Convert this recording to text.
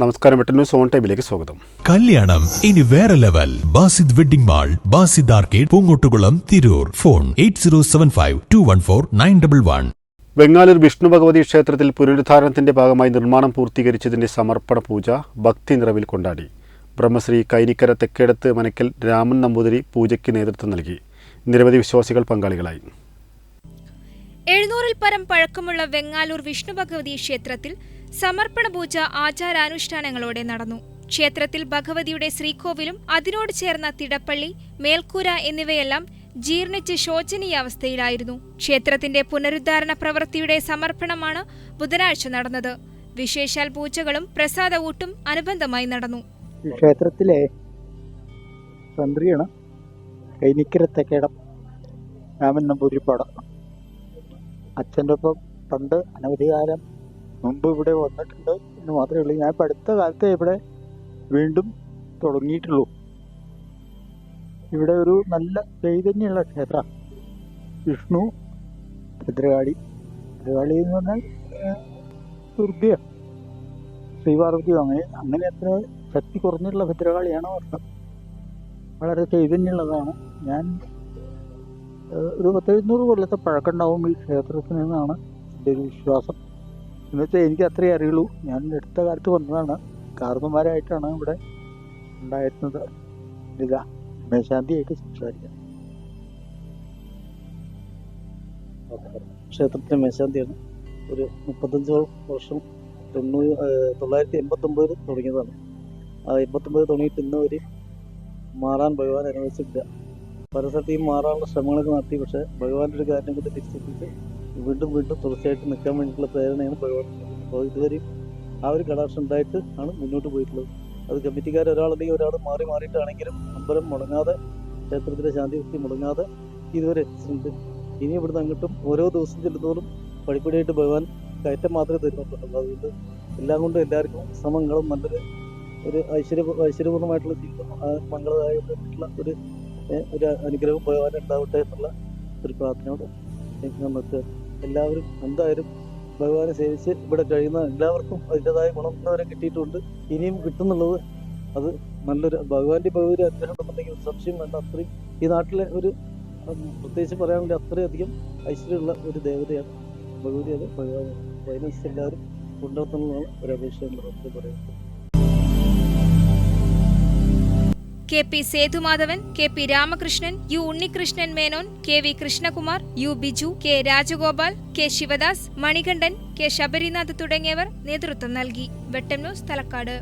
നമസ്കാരം Vettan news on ടൈമിലേക്ക് സ്വാഗതം. കല്യാണം ഇനി വേറെ level. Basid wedding mall Basid arcade Poongottukulam Tirur. Phone eight zero seven five two one four nine double one. Vengalur Vishnu Bhagavathi ക്ഷേത്രത്തിൽ പുനരുദ്ധാരണത്തിന്റെ ഭാഗമായി നിർമ്മാണം പൂർത്തീകരിച്ചതിന്റെ സമർപ്പണ പൂജ ഭക്തി നിറവിൽ കൊണ്ടാടി. ബ്രഹ്മശ്രീ കൈനിക്കര തെക്കേടത്ത് മനക്കൽ രാമൻ നമ്പൂതിരി പൂജയ്ക്ക് നേതൃത്വം നൽകി. നിരവധി വിശ്വാസികൾ പങ്കാളികളായി. എഴുന്നൂറിൽ പരം പഴക്കമുള്ള വെങ്ങാലൂർ വിഷ്ണു ഭഗവതി ക്ഷേത്രത്തിൽ സമർപ്പണ പൂജ ആചാരാനുഷ്ഠാനങ്ങളോടെ നടന്നു. ക്ഷേത്രത്തിൽ ഭഗവതിയുടെ ശ്രീകോവിലും അതിനോട് ചേർന്ന തിടപ്പള്ളി മേൽക്കൂര എന്നിവയെല്ലാം ജീർണിച്ച് ശോചനീയാവസ്ഥയിലായിരുന്നു. ക്ഷേത്രത്തിന്റെ പുനരുദ്ധാരണ പ്രവൃത്തിയുടെ സമർപ്പണമാണ് ബുധനാഴ്ച നടന്നത്. വിശേഷാൽ പൂജകളും പ്രസാദ ഊട്ടും അനുബന്ധമായി നടന്നു. ക്ഷേത്രത്തിലെ തന്ത്രിയാണ് കൈനിക്കര തെക്കേടം രാമൻ നമ്പൂതിരിപ്പാടം. അച്ഛന്റെ ഒപ്പം പണ്ട് അനവധി കാലം മുമ്പ് ഇവിടെ വന്നിട്ടുണ്ട് എന്ന് മാത്രമേ ഉള്ളൂ. ഞാൻ അടുത്ത കാലത്തെ ഇവിടെ വീണ്ടും തുടങ്ങിയിട്ടുള്ളൂ. ഇവിടെ ഒരു നല്ല ചൈതന്യമുള്ള ക്ഷേത്ര. വിഷ്ണു ഭദ്രകാളി. ഭദ്രകാളി എന്ന് പറഞ്ഞാൽ ദുർഗ ശ്രീപാർവതി അങ്ങനെ അങ്ങനെ അത്ര ശക്തി കുറഞ്ഞിട്ടുള്ള ഭദ്രകാളിയാണ് അർത്ഥം വളരെ ചൈതന്യമുള്ളതാണ്. ഞാൻ ഒരു പത്തെഴുന്നൂറ് കൊല്ലത്തെ പഴക്കമുണ്ടാവും ഈ ക്ഷേത്രത്തിൽ നിന്നാണ് എന്റെ ഒരു വിശ്വാസം. എന്നുവെച്ചാൽ എനിക്ക് അത്രേ അറിയുള്ളൂ. ഞാൻ അടുത്ത കാലത്ത് വന്നതാണ്. കാർന്നമാരായിട്ടാണ് ഇവിടെ ഉണ്ടായിരുന്നത്. ഇതാ മേശാന്തിയായിട്ട് സംസാരിക്കാം. ക്ഷേത്രത്തിലെ മേശാന്തിയാണ് ഒരു മുപ്പത്തഞ്ചോളം വർഷം തൊണ്ണൂറ് ഏഹ്, തൊള്ളായിരത്തി എൺപത്തൊമ്പതിൽ തുടങ്ങിയതാണ്. ആ എൺപത്തൊമ്പത് തുടങ്ങിയിട്ട് ഇന്ന് ഒരു മാറാൻ ഭഗവാൻ അനുവദിച്ചിട്ടില്ല. പല സ്ഥലത്തെയും മാറാനുള്ള ശ്രമങ്ങളൊക്കെ നടത്തി പക്ഷേ ഭഗവാന്റെ ഒരു കാര്യം കൊണ്ട് തിരിച്ചെത്തിച്ച് വീണ്ടും വീണ്ടും തുടർച്ചയായിട്ട് നിൽക്കാൻ വേണ്ടിയിട്ടുള്ള പ്രേരണയാണ് പ്രയോജനം. അപ്പോൾ ഇതുവരെയും ആ ഒരു കടാക്ഷം ഉണ്ടായിട്ട് ആണ് മുന്നോട്ട് പോയിട്ടുള്ളത്. അത് കമ്മിറ്റിക്കാർ ഒരാളല്ലെങ്കിൽ ഒരാൾ മാറി മാറിയിട്ടാണെങ്കിലും അമ്പലം മുടങ്ങാതെ ക്ഷേത്രത്തിലെ ശാന്തിവൃത്തി മുടങ്ങാതെ ഇതുവരെ എത്തിയിട്ടുണ്ട്. ഇനി ഇവിടുന്ന് അങ്ങോട്ടും ഓരോ ദിവസം ചെല്ലുന്നതോറും പടിപ്പടിയായിട്ട് ഭഗവാൻ കയറ്റം മാത്രമേ തരുന്നുള്ളൂ. അതുകൊണ്ട് എല്ലാം കൊണ്ടും എല്ലാവർക്കും സമങ്ങളും നല്ലൊരു ഒരു ഐശ്വര്യ ഐശ്വര്യപൂർണമായിട്ടുള്ള ജീവിതം മംഗളമായിട്ടുള്ള ഒരു ഒരു അനുഗ്രഹം ഭഗവാൻ ഉണ്ടാവട്ടെ എന്നുള്ള ഒരു പ്രാർത്ഥനയോട് നമുക്ക് എല്ലാവരും എന്തായാലും ഭഗവാനെ സേവിച്ച് ഇവിടെ കഴിയുന്ന എല്ലാവർക്കും അതിന്റെതായ ഗുണം ഇന്നവരെ കിട്ടിയിട്ടുണ്ട്. ഇനിയും കിട്ടുന്നുള്ളത് അത് നല്ലൊരു ഭഗവാന്റെ ഭഗവതി അനുഗ്രഹം ഉണ്ടെന്നുണ്ടെങ്കിൽ സംശയം വേണ്ട. അത്രയും ഈ നാട്ടിലെ ഒരു പ്രത്യേകിച്ച് പറയാനുള്ള അത്രയധികം ഐശ്വര്യമുള്ള ഒരു ദേവതയാണ് ഭഗവതി. അത് ഭഗവാൻ. അതിനനുസരിച്ച് എല്ലാവരും കൊണ്ടുവരണമെന്നാണ് ഒരു അപേക്ഷ എന്ന് പറയുന്നത് K P Sethumadhavan K P Ramakrishnan U Unnikrishnan Menon K V Krishnakumar U Biju K Rajagopal K Sivadas Manikandan K Sabarinath തുടങ്ങിയവർ നേതൃത്വം നൽകി. വെട്ടം ന്യൂസ് തലക്കാട്.